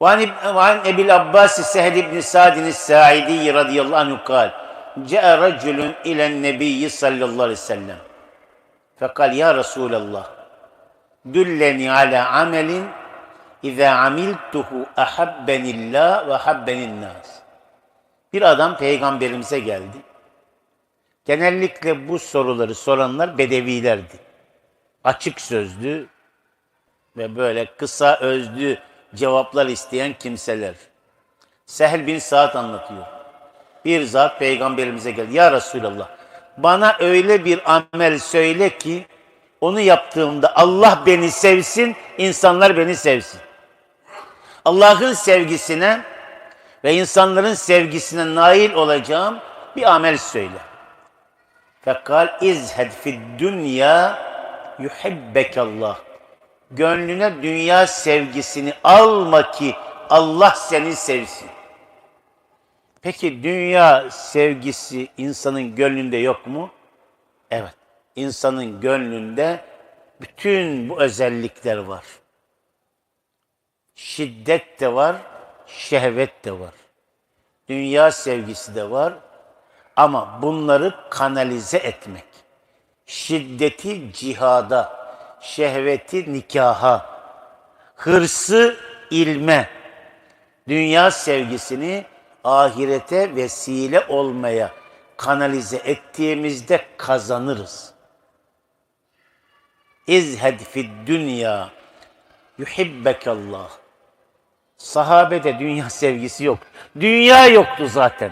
وعن وعن ابي العباس سهل بن سعد الساعدي رضي الله عنه قال جاء رجل الى النبي صلى الله عليه وسلم فقال يا رسول الله دلني على عمل اذا عملته احبني الله واحبني الناس Bir adam peygamberimize geldi. Genellikle bu soruları soranlar bedevilerdi. Açık sözlü ve böyle kısa özlü cevaplar isteyen kimseler. Sehl bin Sa'd anlatıyor. Bir zat peygamberimize geldi. Ya Resulallah bana öyle bir amel söyle ki onu yaptığımda Allah beni sevsin, insanlar beni sevsin. Allah'ın sevgisine ve insanların sevgisine nail olacağım bir amel söyle. Fekal izhed fid dünya yuhibbekallah. Gönlüne dünya sevgisini alma ki Allah seni sevsin. Peki dünya sevgisi insanın gönlünde yok mu? Evet. İnsanın gönlünde bütün bu özellikler var. Şiddet de var, şehvet de var. Dünya sevgisi de var. Ama bunları kanalize etmek. Şiddeti cihada, şehveti nikaha, hırsı ilme, dünya sevgisini ahirete vesile olmaya kanalize ettiğimizde kazanırız. İzhed fid dünya yuhibbekallah. Sahabede dünya sevgisi yok. Dünya yoktu zaten.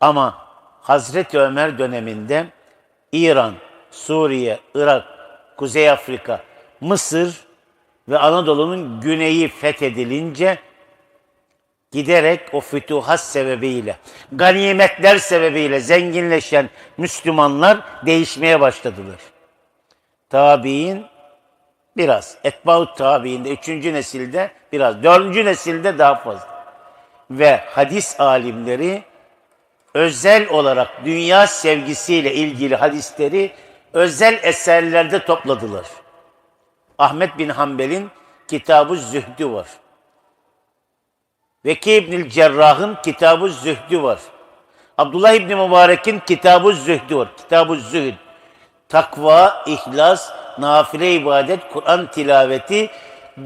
Ama Hazreti Ömer döneminde İran, Suriye, Irak, Kuzey Afrika, Mısır ve Anadolu'nun güneyi fethedilince giderek o fütuhat sebebiyle, ganimetler sebebiyle zenginleşen Müslümanlar değişmeye başladılar. Tabi'in biraz, etbaut tabiinde, üçüncü nesilde biraz, dördüncü nesilde daha fazla. Ve hadis alimleri özel olarak dünya sevgisiyle ilgili hadisleri özel eserlerde topladılar. Ahmet bin Hanbel'in Kitab-ı Zühdü var. Veki İbnül Cerrah'ın Kitab-ı Zühdü var. Abdullah İbni Mübarek'in Kitab-ı Zühdü var. Kitab-ı Zühd. Takva, ihlas, nafile ibadet, Kur'an tilaveti,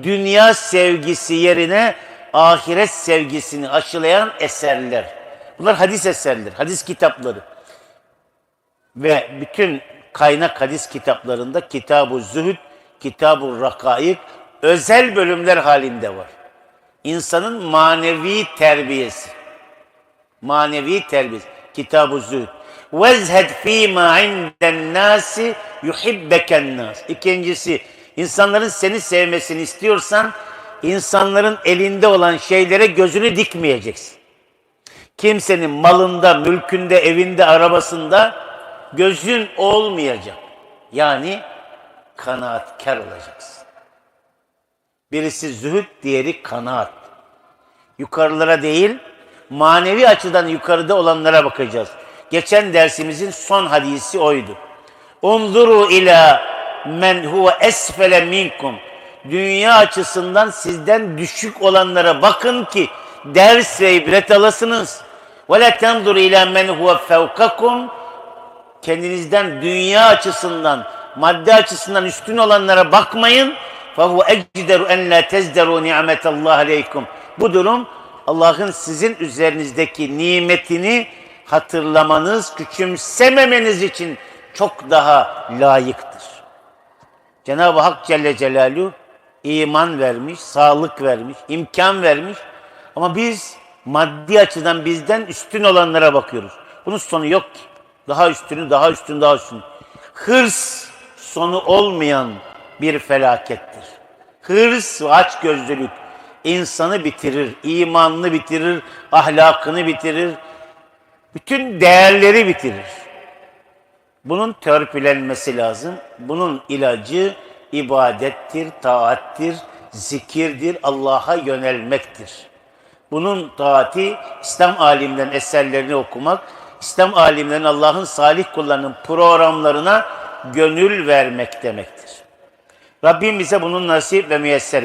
dünya sevgisi yerine ahiret sevgisini aşılayan eserler. Bunlar hadis eserleri, hadis kitapları. Ve bütün kaynak hadis kitaplarında Kitab-ı Zühd, Kitab-ı Rakaik özel bölümler halinde var. İnsanın manevi terbiyesi. Manevi terbiyesi. Kitab-ı Zühd. Vezhed fîmâ inden nâsi yuhibbeken nâs. İkincisi, insanların seni sevmesini istiyorsan, insanların elinde olan şeylere gözünü dikmeyeceksin. Kimsenin malında, mülkünde, evinde, arabasında gözün olmayacak. Yani kanaatkar olacaksın. Birisi zühd, diğeri kanaat. Yukarılara değil, manevi açıdan yukarıda olanlara bakacağız. Geçen dersimizin son hadisi oydu. Unzuru ila men huve esfele minkum. Dünya açısından sizden düşük olanlara bakın ki ders ve ibret alasınız. Ve la tenzuru ila men huve fevkakum. Kendinizden dünya açısından, madde açısından üstün olanlara bakmayın. فَهُوَ اَجْدَرُ اَنْ لَا تَزْدَرُوا نِعْمَةَ اللّٰهِ عَلَيْكُمْ Bu durum Allah'ın sizin üzerinizdeki nimetini hatırlamanız, küçümsememeniz için çok daha layıktır. Cenab-ı Hak Celle Celaluhu iman vermiş, sağlık vermiş, imkan vermiş. Ama biz maddi açıdan bizden üstün olanlara bakıyoruz. Bunun sonu yok ki. Daha üstünü, daha üstün, daha üstün. Hırs sonu olmayan bir felakettir. Hırs ve açgözlülük insanı bitirir, imanını bitirir, ahlakını bitirir, bütün değerleri bitirir. Bunun törpülenmesi lazım. Bunun ilacı ibadettir, taattir, zikirdir, Allah'a yönelmektir. Bunun taati İslam alimlerin eserlerini okumak, İslam alimlerin Allah'ın salih kullarının programlarına gönül vermek demektir. Rabbim bize bunun nasip ve müyesser